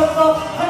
Hallelujah.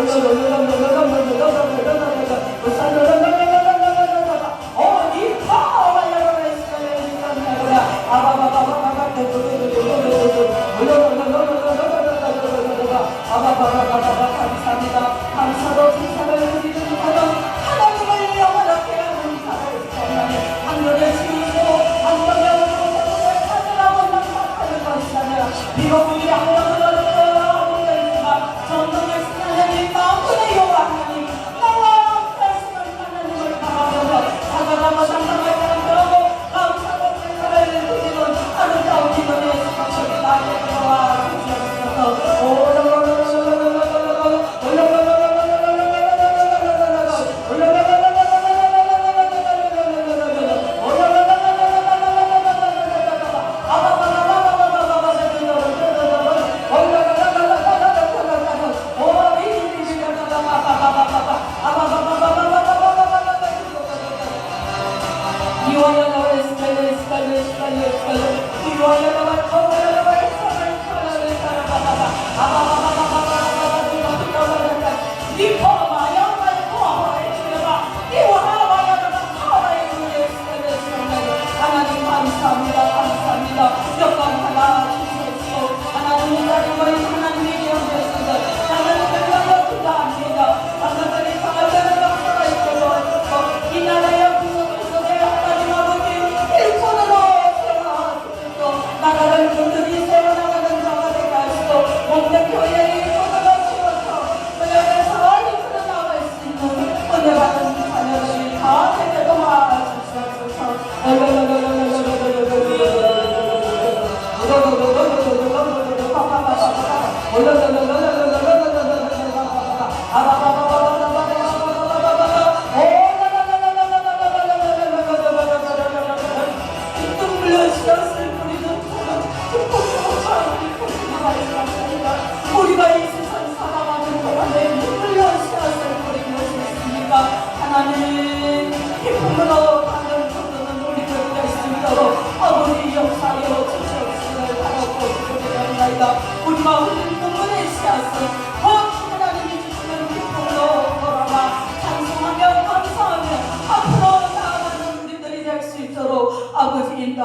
올라가 올라가 올라가 올라가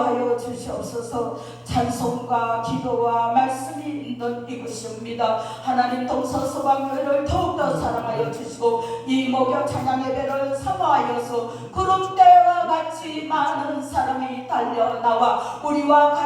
인도하여 주시옵소서. 찬송과 기도와 말씀이 있는 이곳입니다. 하나님 동서 서방교회를 더욱더 사랑하여 주시고 이 목욕 찬양 예배를 사모하여서 구름대와 같이 많은 사람이 달려나와 우리와 같이